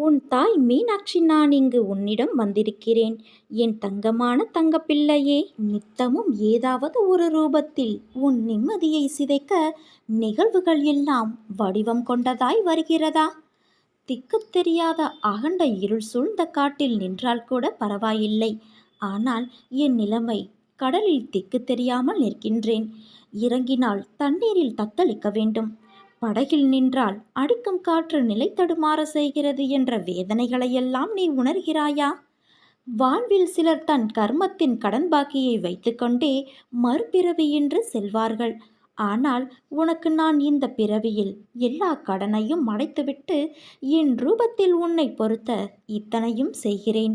உன் தாய் மீனாட்சி நான் இங்கு உன்னிடம் வந்திருக்கிறேன். என் தங்கமான தங்கப்பிள்ளையே நித்தமும் ஏதாவது ஒரு ரூபத்தில் உன் நிம்மதியை சிதைக்க நிகழ்வுகள் எல்லாம் வடிவம் கொண்டதாய் வருகிறதா? திக்குத் தெரியாத அகண்ட இருள் சூழ்ந்த காட்டில் நின்றால் கூட பரவாயில்லை. ஆனால் என் நிலைமை கடலில் திக்கு தெரியாமல் நிற்கின்றேன். இறங்கினால் தண்ணீரில் தத்தளிக்க வேண்டும். படகில் நின்றால் அடிக்கும் காற்று நிலை தடுமாற செய்கிறது என்ற வேதனைகளையெல்லாம் நீ உணர்கிறாயா? வாழ்வில் சிலர் தன் கர்மத்தின் கடன் பாக்கியை வைத்துக்கொண்டே மறுபிறவியின்றி செல்வார்கள். ஆனால் உனக்கு நான் இந்த பிறவியில் எல்லா கடனையும் அடைத்துவிட்டு என் ரூபத்தில் உன்னை பொறுத்த இத்தனையும் செய்கிறேன்.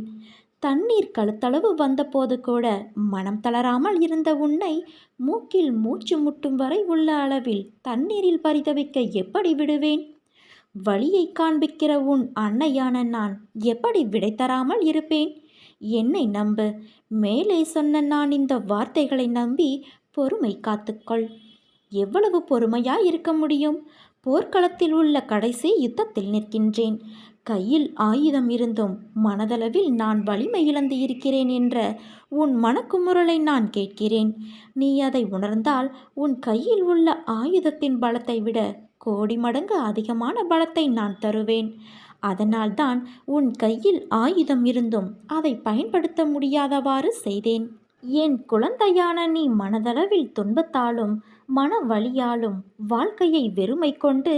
தண்ணீர் கழுத்தளவு வந்தபோது கூட மனம் தளராமல் இருந்த உன்னை மூக்கில் மூச்சு முட்டும் வரை உள்ள அளவில் தண்ணீரில் பரிதவிக்க எப்படி விடுவேன்? வழியை காண்பிக்கிற உன் அன்னையான நான் எப்படி விடை தராமல் இருப்பேன்? என்னை நம்பு. மேலே சொன்ன நான் இந்த வார்த்தைகளை நம்பி பொறுமை காத்துக்கொள். எவ்வளவு பொறுமையாய் இருக்க முடியும்? போர்க்களத்தில் உள்ள கடைசி யுத்தத்தில் நிற்கின்றேன். கையில் ஆயுதம் இருந்தும் மனதளவில் நான் வலிமை இழந்து இருக்கிறேன் என்ற உன் மனக்குமுறலை நான் கேட்கிறேன். நீ அதை உணர்ந்தால் உன் கையில் உள்ள ஆயுதத்தின் பலத்தை விட கோடி மடங்கு அதிகமான பலத்தை நான் தருவேன். அதனால்தான் உன் கையில் ஆயுதம் இருந்தும் அதை பயன்படுத்த முடியாதவாறு செய்தேன். என் குழந்தையான நீ மனதளவில் துன்பத்தாலும் மன வழியாலும் வாழ்க்கையை வெறுமை கொண்டு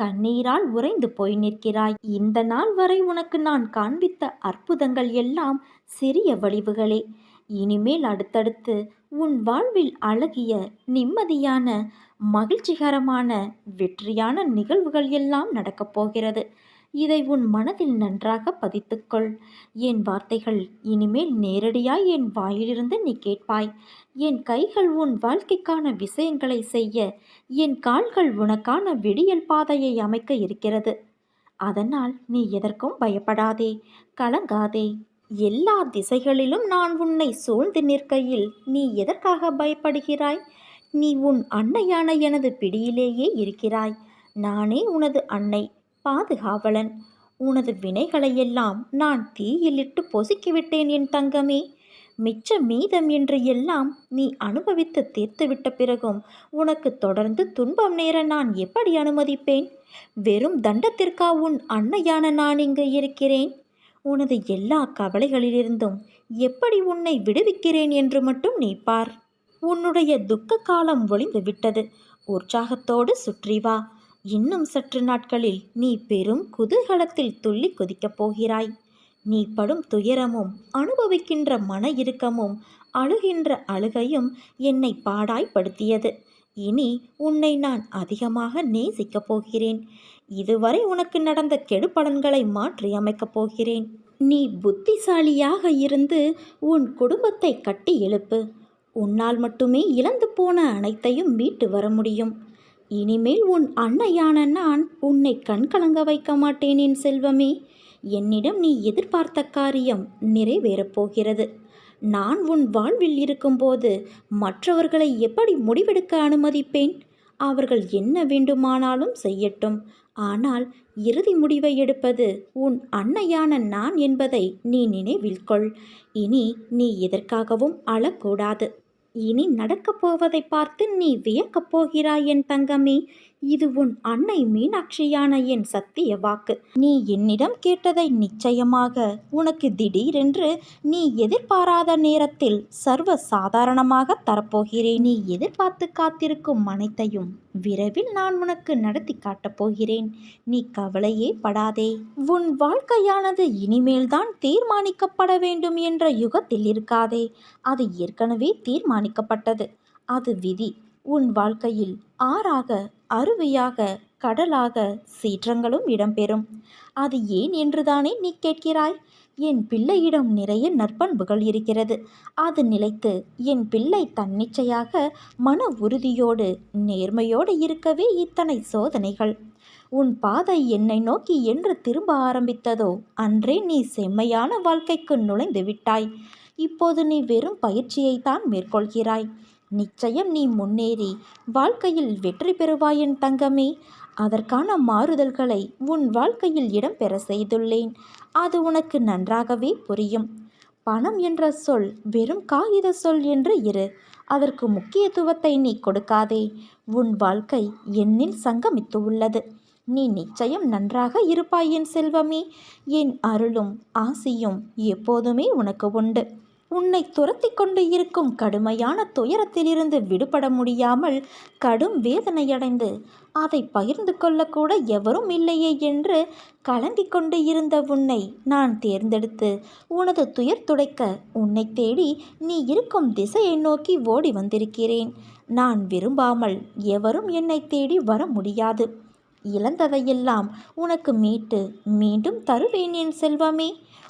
கண்ணீரால் உறைந்து போய் நிற்கிறாய். இந்த நாள் வரை உனக்கு நான் காண்பித்த அற்புதங்கள் எல்லாம் சிறிய வடிவுகளே. இனிமேல் அடுத்தடுத்து உன் வாழ்வில் அழகிய நிம்மதியான மகிழ்ச்சிகரமான வெற்றியான நிகழ்வுகள் எல்லாம் நடக்கப் போகிறது. இதை உன் மனதில் நன்றாக பதித்துக்கொள். என் வார்த்தைகள் இனிமேல் நேரடியாய் என் வாயிலிருந்து நீ கேட்பாய். என் கைகள் உன் வாழ்க்கைக்கான விஷயங்களை செய்ய. என் கால்கள் உனக்கான விடியல் பாதையை அமைக்க இருக்கிறது. அதனால் நீ எதற்கும் பயப்படாதே. கலங்காதே. எல்லா திசைகளிலும் நான் உன்னை சூழ்ந்து நிற்கையில் நீ எதற்காக பயப்படுகிறாய்? நீ உன் அன்னையான எனது பிடியிலேயே இருக்கிறாய். நானே உனது அன்னை. பாதுகாவலன். உனது வினைகளையெல்லாம் நான் தீயிலிட்டு பொசுக்கிவிட்டேன் என் தங்கமே. மிச்ச மீதம் என்று எல்லாம் நீ அனுபவித்து தீர்த்துவிட்ட பிறகும் உனக்கு தொடர்ந்து துன்பம் நேர நான் எப்படி அனுமதிப்பேன்? வெறும் தண்டத்திற்கா உன் அன்னையான நான் இங்கு இருக்கிறேன்? உனது எல்லா கவலைகளிலிருந்தும் எப்படி உன்னை விடுவிக்கிறேன் என்று மட்டும் நீ பார். உன்னுடைய துக்க காலம் ஒளிந்து விட்டது உற்சாகத்தோடு சுற்றி வா. இன்னும் சற்று நாட்களில் நீ பெரும் குதூகலத்தில் துள்ளி குதிக்கப் போகிறாய். நீ படும் துயரமும் அனுபவிக்கின்ற மன இறுக்கமும் அழுகின்ற அழுகையும் என்னை பாடாய்ப்படுத்தியது. இனி உன்னை நான் அதிகமாக நேசிக்கப் போகிறேன். இதுவரை உனக்கு நடந்த கெடுபடன்களை மாற்றியமைக்கப் போகிறேன். நீ புத்திசாலியாக இருந்து உன் குடும்பத்தை கட்டி எழுப்பு. உன்னால் மட்டுமே இழந்து போன அனைத்தையும் மீட்டு வர முடியும். இனிமேல் உன் அன்னையான நான் உன்னை கண்கலங்க வைக்க மாட்டேன் என் செல்வமே. என்னிடம் நீ எதிர்பார்த்த காரியம் நிறைவேறப் போகிறது. நான் உன் வாழ்வில் இருக்கும்போது மற்றவர்களை எப்படி முடிவெடுக்க அனுமதிப்பேன்? அவர்கள் என்ன வேண்டுமானாலும் செய்யட்டும். ஆனால் இறுதி முடிவை எடுப்பது உன் அன்னையான நான் என்பதை நீ நினைவில் கொள். இனி நீ எதற்காகவும் அழக்கூடாது. இனி நடக்கப் போவதை பார்த்து நீ வியக்கப் போகிறாய் என் தங்கமே. இது உன் அன்னை மீனாட்சியான என் சத்திய வாக்கு. நீ என்னிடம் கேட்டதை நிச்சயமாக உனக்கு திடீரென்று நீ எதிர்பாராத நேரத்தில் சர்வ சாதாரணமாக தரப்போகிறேன். நீ எதிர்பார்த்து காத்திருக்கும் அனைத்தையும் விரைவில் நான் உனக்கு நடத்தி காட்டப் போகிறேன். நீ கவலையே படாதே. உன் வாழ்க்கையானது இனிமேல்தான் தீர்மானிக்கப்பட வேண்டும் என்ற யுகத்தில் இருக்காதே. அது ஏற்கனவே தீர்மானிக்கப்பட்டது. அது விதி. உன் வாழ்க்கையில் ஆறாக அருவியாக கடலாக சீற்றங்களும் இடம்பெறும். அது ஏன் என்றுதானே நீ கேட்கிறாய்? என் பிள்ளையிடம் நிறைய நற்பண்புகள் இருக்கிறது. அது நிலைத்து என் பிள்ளை தன்னிச்சையாக மன உறுதியோடு நேர்மையோடு இருக்கவே இத்தனை சோதனைகள். உன் பாதை என்னை நோக்கி என்று திரும்ப ஆரம்பித்ததோ அன்றே நீ செம்மையான வாழ்க்கைக்கு நுழைந்து விட்டாய். இப்போது நீ வெறும் பயிற்சியைத்தான் மேற்கொள்கிறாய். நிச்சயம் நீ முன்னேறி வாழ்க்கையில் வெற்றி பெறுவாயின் தங்கமே. அதற்கான மாறுதல்களை உன் வாழ்க்கையில் இடம்பெற செய்துள்ளேன். அது உனக்கு நன்றாகவே புரியும். பணம் என்ற சொல் வெறும் காகித சொல் என்று இரு. அதற்கு முக்கியத்துவத்தை நீ கொடுக்காதே. உன் வாழ்க்கை என்னில் சங்கமித்து உள்ளது. நீ நிச்சயம் நன்றாக இருப்பாய் என் செல்வமே. என் அருளும் ஆசியும் எப்போதுமே உனக்கு உண்டு. உன்னை துரத்தி கொண்டு இருக்கும் கடுமையான துயரத்திலிருந்து விடுபட முடியாமல் கடும் வேதனையடைந்து அதை பகிர்ந்து கொள்ளக்கூட எவரும் இல்லையே என்று கலங்கிக் கொண்டு இருந்த உன்னை நான் தேர்ந்தெடுத்து உனது துயர் துடைக்க உன்னை தேடி நீ இருக்கும் திசையை நோக்கி ஓடி வந்திருக்கிறேன். நான் விரும்பாமல் எவரும் என்னை தேடி வர முடியாது. இழந்ததையெல்லாம் உனக்கு மீட்டு மீண்டும் தருவேன் என் செல்வமே.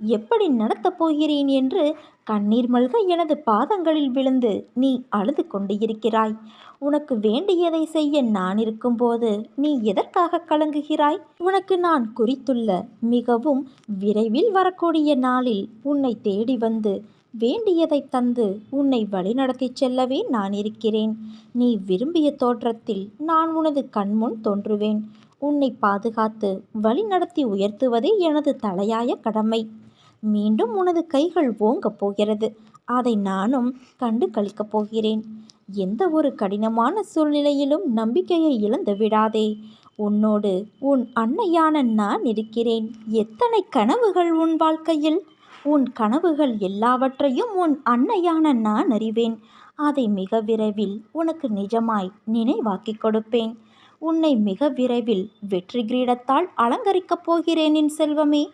எப்படி நடத்தப் போகிறேன் என்று கண்ணீர் மல்க எனது பாதங்களில் விழுந்து நீ அழுது கொண்டு இருக்கிறாய். உனக்கு வேண்டியதை செய்ய நான் இருக்கும்போது நீ எதற்காக கலங்குகிறாய்? உனக்கு நான் குறித்துள்ள மிகவும் விரைவில் வரக்கூடிய நாளில் உன்னை தேடி வந்து வேண்டியதை தந்து உன்னை வழிநடத்திச் செல்லவே நான் இருக்கிறேன். நீ விரும்பிய தோற்றத்தில் நான் உனது கண்முன் தோன்றுவேன். உன்னை பாதுகாத்து வழிநடத்தி உயர்த்துவதே எனது தலையாய கடமை. மீண்டும் உனது கைகள் ஓங்கப் போகிறது. அதை நானும் கண்டு கழிக்கப் போகிறேன். எந்த ஒரு கடினமான சூழ்நிலையிலும் நம்பிக்கையை இழந்து விடாதே. உன்னோடு உன் அன்னையான நான் இருக்கிறேன். எத்தனை கனவுகள் உன் வாழ்க்கையில்? உன் கனவுகள் எல்லாவற்றையும் உன் அன்னையான நான் அறிவேன். அதை மிக விரைவில் உனக்கு நிஜமாய் நினைவாக்கிக் கொடுப்பேன். உன்னை மிக விரைவில் வெற்றி கிரீடத்தால் அலங்கரிக்கப் போகிறேன் என் செல்வமே.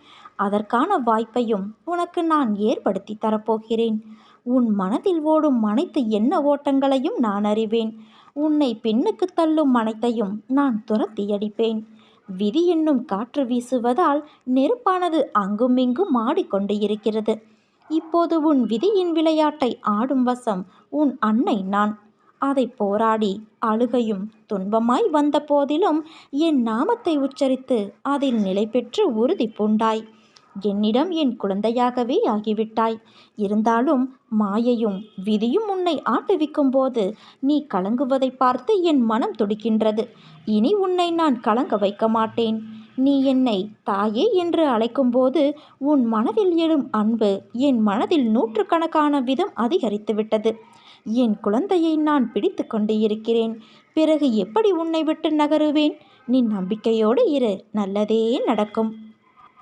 அதற்கான வாய்ப்பையும் உனக்கு நான் ஏற்படுத்தி தரப்போகிறேன். உன் மனதில் ஓடும் அனைத்து எண்ண ஓட்டங்களையும் நான் அறிவேன். உன்னை பெண்ணுக்கு தள்ளும் அனைத்தையும் நான் துரத்தி அடிப்பேன். விதி என்னும் காற்று வீசுவதால் நெருப்பானது அங்குமிங்கும் ஆடிக்கொண்டு இருக்கிறது. இப்போது உன் விதியின் விளையாட்டை ஆடும் வசம் உன் அன்னை நான். அதை போராடி அழுகையும் துன்பமாய் வந்த போதிலும் என் நாமத்தை உச்சரித்து அதில் நிலை பெற்று உறுதி பூண்டாய் என்னிடம் என் குழந்தையாகவே ஆகிவிட்டாய். இருந்தாலும் மாயையும் விதியும் உன்னை ஆட்டுவிக்கும் போது நீ கலங்குவதை பார்த்து என் மனம் துடிக்கின்றது. இனி உன்னை நான் கலங்க வைக்க மாட்டேன். நீ என்னை தாயே என்று அழைக்கும்போது உன் மனதில் எழும் அன்பு என் மனதில் நூற்றுக்கணக்கான விதம் அதிகரித்துவிட்டது. என் குழந்தையை நான் பிடித்து கொண்டு இருக்கிறேன். பிறகு எப்படி உன்னை விட்டு நகருவேன்? நீ நம்பிக்கையோடு இரு. நல்லதே நடக்கும்.